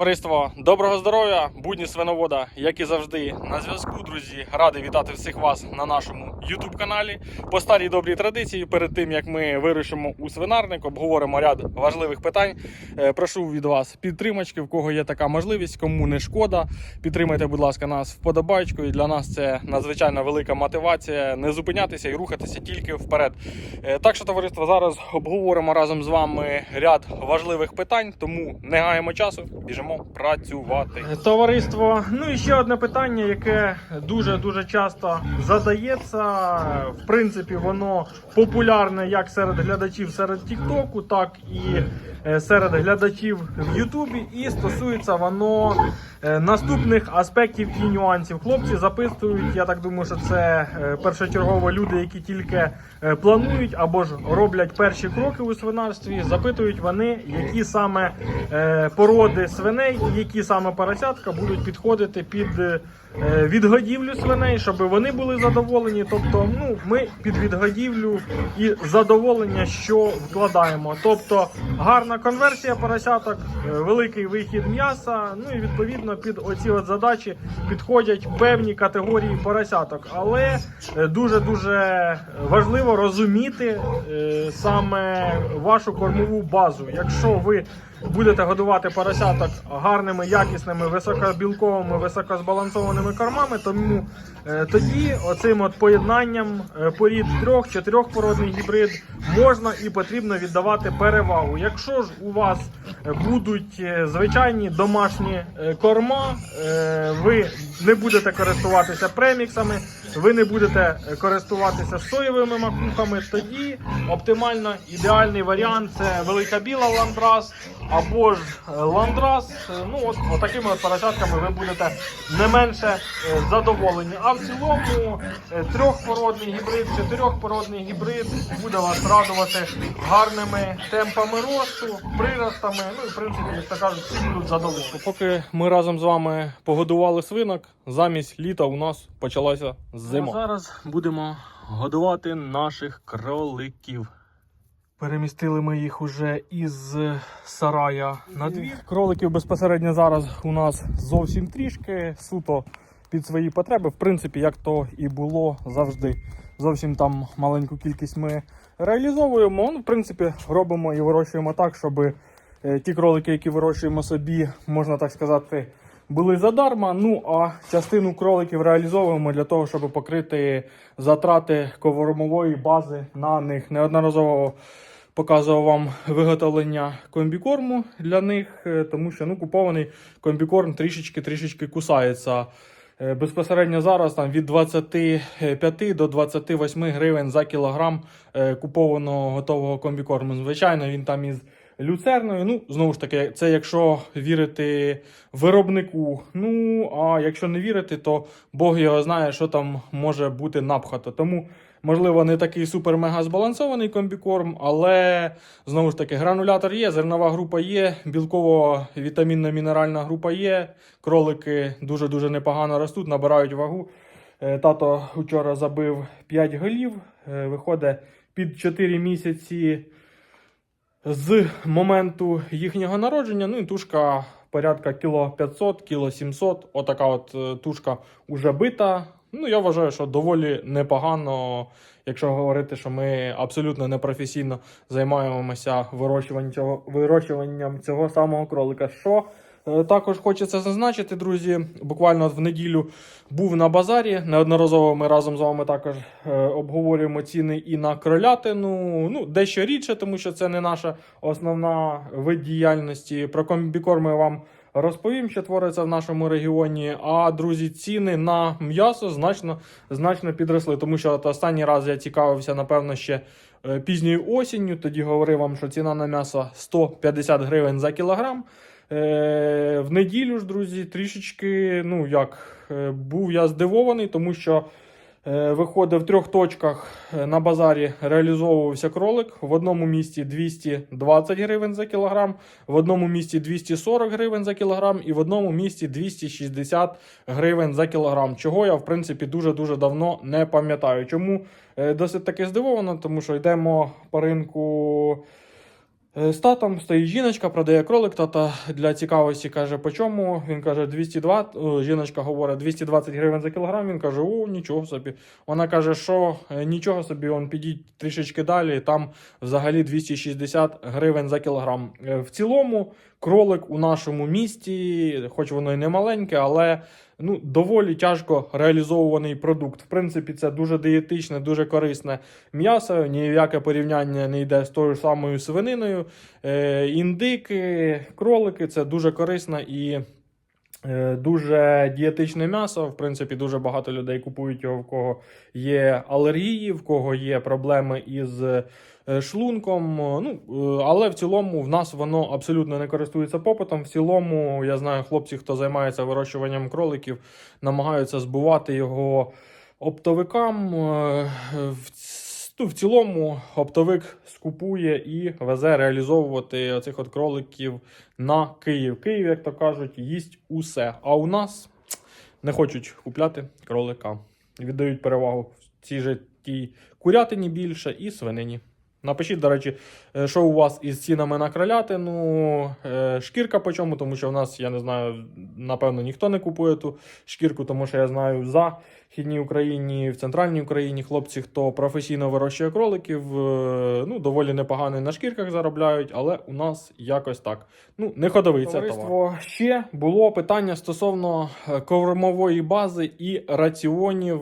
Товариство, доброго здоров'я, будні свиновода, як і завжди, на зв'язку, друзі. Радий вітати всіх вас на нашому youtube каналі. По старій добрій традиції, перед тим як ми вирушимо у свинарник, обговоримо ряд важливих питань. Е, Прошу від вас підтримочки, в кого є така можливість, кому не шкода. Підтримайте, будь ласка, нас вподобайкою. Для нас це надзвичайно велика мотивація не зупинятися і рухатися тільки вперед. Е, Так що, товариство, зараз обговоримо разом з вами ряд важливих питань, тому не гаємо часу, біжимо працювати. Товариство, ну і ще одне питання, яке дуже дуже часто задається. В принципі, воно популярне як серед глядачів серед Тіктоку, так і е, серед глядачів в Ютубі. І стосується воно наступних аспектів і нюансів. Хлопці записують. Я так думаю, що це е, першочергово люди, які тільки е, планують або ж роблять перші кроки у свинарстві. Запитують вони, які саме е, породи свиней які саме поросятка будуть підходити під е, відгодівлю свиней, щоб вони були задоволені. Тобто, ну ми під відгодівлю і задоволення, що вкладаємо. Тобто гарна конверсія поросяток, е, великий вихід м'яса. Ну і відповідно під оці от задачі підходять певні категорії поросяток. Але дуже дуже важливо розуміти е, саме вашу кормову базу. Якщо ви будете годувати поросяток гарними, якісними, високобілковими, високозбалансованими кормами, тому е, тоді оцим от поєднанням е, порід трьох-чотирьох породний гібрид можна і потрібно віддавати перевагу. Якщо ж у вас будуть е, звичайні домашні корма, ви не будете користуватися преміксами, ви не будете е, користуватися соєвими макухами, тоді оптимально ідеальний варіант це велика біла ландрас або ж е, ландрас. Е, Ну от, от такими от поросятками ви будете не менше е, задоволені. А в цілому е, трьохпородний гібрид, чотирьохпородний гібрид буде вас радувати гарними темпами росту, приростами. Ну і в принципі, як кажуть, всі будуть задоволені. Поки ми разом з вами погодували свинок, замість літа у нас почалася зима. зараз будемо годувати наших кроликів. Перемістили ми їх уже із сарая на двір. Кроликів безпосередньо зараз у нас зовсім трішки, суто під свої потреби. В принципі, як то і було завжди. Зовсім там маленьку кількість ми реалізовуємо. Ну, в принципі, робимо і вирощуємо так, щоб е, ті кролики, які вирощуємо собі, можна так сказати, були задарма. Ну а частину кроликів реалізовуємо для того, щоб покрити затрати кормової бази на них. Неодноразово показував вам виготовлення комбікорму для них, е, тому що ну, купований комбікорм трішечки-трішечки кусається. Е, Безпосередньо зараз там від 25 до 28 гривень за кілограм е, купованого готового комбікорму. Звичайно, він там із люцерною. Ну, знову ж таки, це якщо вірити виробнику. Ну, а якщо не вірити, то Бог його знає, що там може бути напхато. Тому, можливо, не такий супер-мега збалансований комбікорм, але знову ж таки, гранулятор є, зернова група є, білково-вітамінно-мінеральна група є. Кролики дуже-дуже непогано ростуть, набирають вагу. Е, Тато вчора забив 5 голів, е, виходить під 4 місяці з моменту їхнього народження. Ну і тушка порядка кіло 500, кіло 700. Отака от е, тушка уже бита. Ну, я вважаю, що доволі непогано, якщо говорити, що ми абсолютно непрофесійно займаємося вирощуванням цього, вирощуванням цього самого кролика. Що також хочеться зазначити, друзі, буквально в неділю був на базарі. Неодноразово ми разом з вами також е, обговорюємо ціни і на кролятину. Ну, дещо рідше, тому що це не наша основна вид діяльності. Про комбікорми вам розповім, що твориться в нашому регіоні. А друзі, ціни на м'ясо значно значно підросли. Тому що от останній раз я цікавився, напевно, ще е, пізньою осінню. Тоді говорив вам, що ціна на м'ясо 150 гривень за кілограм. Е, в неділю ж, друзі, трішечки, ну як, е, був я здивований, тому що е, виходив в трьох точках е, на базарі, реалізовувався кролик. В одному місті 220 гривень за кілограм, в одному місті 240 гривень за кілограм, і в одному місті 260 гривень за кілограм. Чого я, в принципі, дуже-дуже давно не пам'ятаю. Чому е, досить таки здивовано, тому що йдемо по ринку. Е, З татом стоїть жіночка, продає кролик. Тата для цікавості каже, по чому? Він каже, 220, о, жіночка говорить 220 гривень за кілограм. Він каже, о, нічого собі. Вона каже, що е, нічого собі, он підіть трішечки далі, там взагалі 260 гривень за кілограм. Е, В цілому, кролик у нашому місті, хоч воно і не маленьке, але ну, доволі тяжко реалізовуваний продукт. В принципі, це дуже дієтичне, дуже корисне м'ясо. Ніяке порівняння не йде з тою самою свининою. Е, індики, кролики це дуже корисна і. Е, Дуже дієтичне м'ясо. В принципі, дуже багато людей купують його, в кого є алергії, в кого є проблеми із е, шлунком. Ну, е, але в цілому в нас воно абсолютно не користується попитом. В цілому, я знаю, хлопці, хто займається вирощуванням кроликів, намагаються збувати його оптовикам. В, ну, в цілому оптовик скупує і везе реалізовувати оцих от кроликів на Київ. Київ, як то кажуть, їсть усе. А у нас не хочуть купляти кролика. Віддають перевагу цій же тій курятині більше і свинині. Напишіть, до речі, е, що у вас із цінами на кролятину, е, шкірка по чому, тому що в нас, я не знаю, напевно, ніхто не купує ту шкірку, тому що я знаю за Західній Україні, в центральній Україні хлопці, хто професійно вирощує кроликів, е, ну, доволі непогано на шкірках заробляють, але у нас якось так. Ну, не ходовий це товар. Ще було питання стосовно кормової бази і раціонів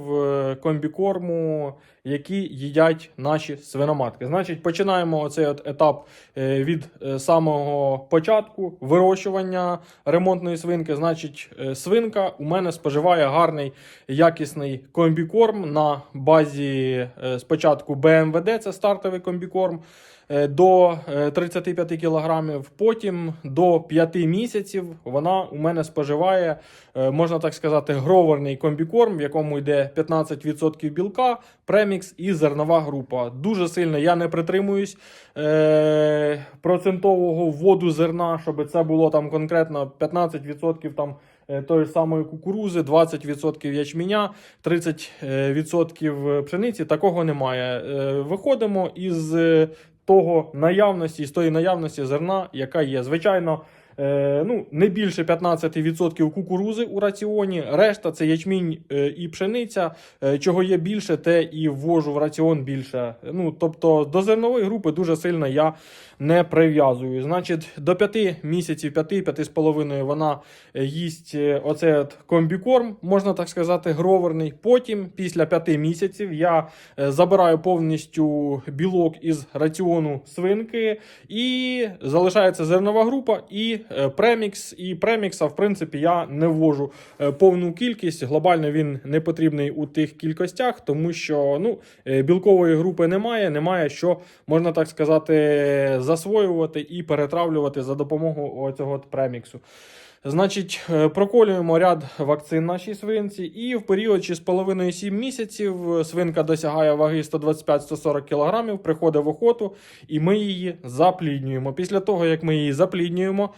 комбікорму, які їдять наші свиноматки. Значить, починаємо оцей от етап е, від е, самого початку вирощування ремонтної свинки. Значить, е, свинка у мене споживає гарний якісний комбікорм на базі спочатку БМВД, це стартовий комбікорм. Е, До е, 35 кілограмів, потім до 5 місяців вона у мене споживає, е, можна так сказати, гроверний комбікорм, в якому йде 15% білка, премікс і зернова група. Дуже сильно я не притримуюсь е, процентового вводу зерна, щоб це було там конкретно 15% там е, тої самої кукурузи, 20% ячменя, 30% пшениці. Такого немає. Е, Виходимо із е, того наявності, з тої наявності зерна, яка є. Звичайно, е, ну, не більше 15% кукурузи у раціоні, решта це ячмінь е, і пшениця. Е, Чого є більше, те і ввожу в раціон більше. Ну, тобто до зернової групи дуже сильно я не прив'язую. Значить, до 5 місяців, 5-5,5 вона е, їсть е, оцей от комбікорм, можна так сказати, гроверний. Потім, після 5 місяців, я е, забираю повністю білок із раціону свинки, і залишається зернова група і премікс. І премікса, в принципі, я не ввожу повну кількість. Глобально він не потрібний у тих кількостях, тому що ну, білкової групи немає, немає що, можна так сказати, засвоювати і перетравлювати за допомогою цього преміксу. Значить, е, проколюємо ряд вакцин нашій свинці, і в період 6,5-7 місяців е, свинка досягає ваги 125-140 кг, приходить в охоту, і ми її запліднюємо. Після того, як ми її запліднюємо,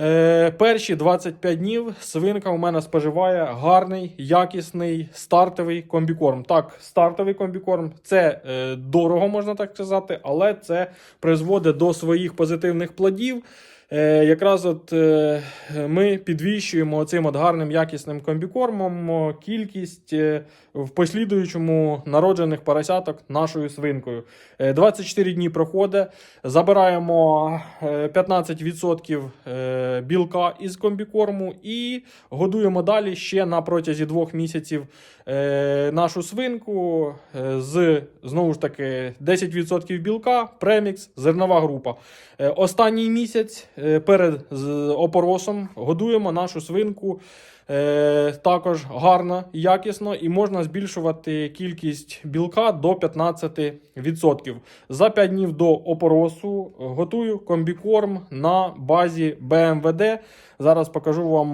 е, перші 25 днів свинка у мене споживає гарний, якісний стартовий комбікорм. Так, стартовий комбікорм це е, дорого, можна так сказати, але це призводить до своїх позитивних плодів. Е, якраз от е, ми підвищуємо цим от гарним якісним комбікормом кількість е, в послідуючому народжених поросяток нашою свинкою. Е, 24 дні проходить, забираємо е, 15% е, білка із комбікорму і годуємо далі ще на протязі двох місяців нашу свинку з знову ж таки 10% білка, премікс, зернова група. Останній місяць перед з- опоросом годуємо нашу свинку е, також гарно, якісно, і можна збільшувати кількість білка до 15%. За 5 днів до опоросу готую комбікорм на базі БМВД. Зараз покажу вам,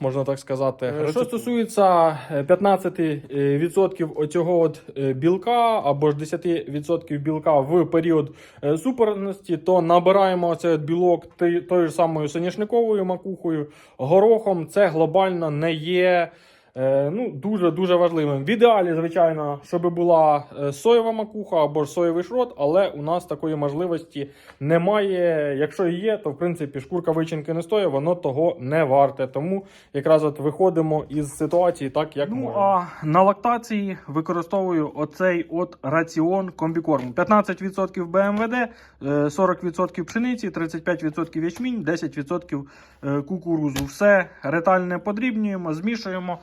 можна так сказати. Що стосується е, 15% оцього от е, білка або ж 10% білка в період е, суперності, то набираємо оцей от білок тою ж самою соняшниковою макухою, горохом. Це глобально не є. Е, ну, дуже дуже важливим. В ідеалі, звичайно, щоб була е, соєва макуха або ж соєвий шрот, але у нас такої можливості немає. Якщо і є, то в принципі шкурка вичинки не стоїть, воно того не варте. Тому якраз от виходимо із ситуації так, як Ну, можемо. а на лактації використовую оцей от раціон комбікорму. 15% БМВД, е, 40% пшениці, 35% ячмінь, 10% е, кукурузу. Все ретельно подрібнюємо, змішуємо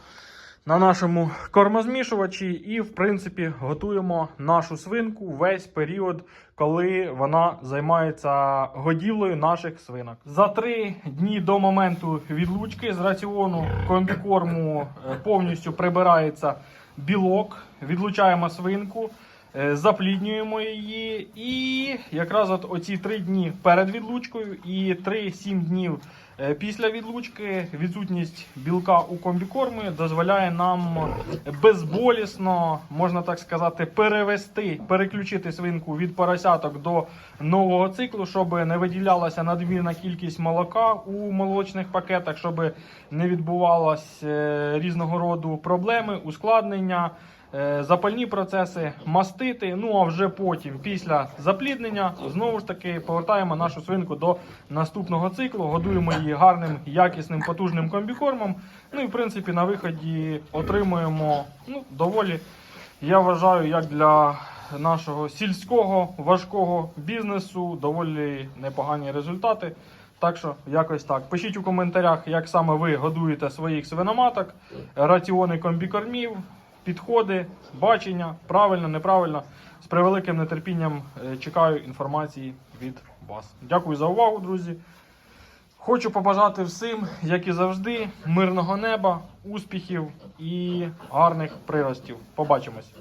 на нашому кормозмішувачі і, в принципі, готуємо нашу свинку весь період, коли вона займається годівлею наших свинок. За три дні до моменту відлучки з раціону комбікорму е, повністю прибирається білок, відлучаємо свинку. е, Запліднюємо її, і якраз от оці три дні перед відлучкою і 3-7 днів після відлучки відсутність білка у комбікормі дозволяє нам безболісно, можна так сказати, перевести, переключити свинку від поросяток до нового циклу, щоб не виділялася надмірна кількість молока у молочних пакетах, щоб не відбувалось е, різного роду проблеми, ускладнення. Е, Запальні процеси мастити. Ну а вже потім, після запліднення, знову ж таки повертаємо нашу свинку до наступного циклу, годуємо її гарним, якісним, потужним комбікормом. Ну і в принципі на виході отримуємо ну, доволі, я вважаю, як для нашого сільського важкого бізнесу доволі непогані результати. Так що якось так. Пишіть у коментарях, як саме ви годуєте своїх свиноматок, раціони комбікормів, підходи, бачення, правильно, неправильно. З превеликим нетерпінням е, чекаю інформації від вас. Дякую за увагу, друзі. Хочу побажати всім, як і завжди, мирного неба, успіхів і гарних приростів. Побачимось!